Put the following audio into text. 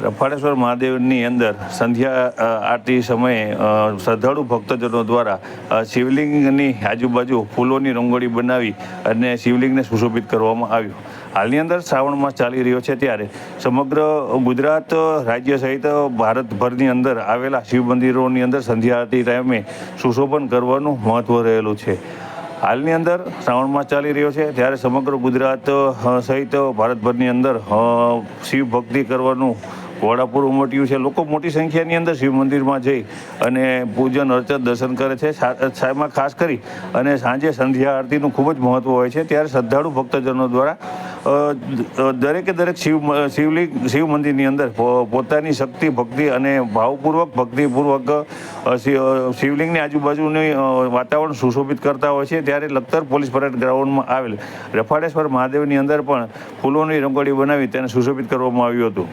રફાળેશ્વર મહાદેવની અંદર સંધ્યા આરતી સમયે શ્રદ્ધાળુ ભક્તજનો દ્વારા શિવલિંગની આજુબાજુ ફૂલોની રંગોળી બનાવી અને શિવલિંગને સુશોભિત કરવામાં આવ્યું. હાલની અંદર શ્રાવણ માસ ચાલી રહ્યો છે ત્યારે સમગ્ર ગુજરાત રાજ્ય સહિત ભારતભરની અંદર આવેલા શિવ મંદિરોની અંદર સંધ્યા, આરતી ટાઈમે સુશોભન કરવાનું મહત્ત્વ રહેલું છે. હાલની અંદર શ્રાવણ માસ ચાલી રહ્યો છે ત્યારે સમગ્ર ગુજરાત સહિત ભારતભરની અંદર શિવ ભક્તિ કરવાનું ઘોડાપુર ઉમટ્યું છે. લોકો મોટી સંખ્યાની અંદર શિવ મંદિરમાં જઈ અને પૂજન, અર્ચન, દર્શન કરે છે. સાહેબમાં ખાસ કરી અને સાંજે સંધ્યા આરતીનું ખૂબ જ મહત્ત્વ હોય છે. ત્યારે શ્રદ્ધાળુ ભક્તજનો દ્વારા દરેકે દરેક શિવ શિવલિંગ, શિવ મંદિરની અંદર પોતાની શક્તિ, ભક્તિ અને ભાવપૂર્વક, ભક્તિપૂર્વક શિવ- શિવલિંગની આજુબાજુની વાતાવરણ સુશોભિત કરતા હોય છે. ત્યારે લખતર પોલીસ પરેડ ગ્રાઉન્ડમાં આવેલ રફાળેશ્વર મહાદેવની અંદર પણ ફૂલોની રંગોળી બનાવી તેને સુશોભિત કરવામાં આવ્યું હતું.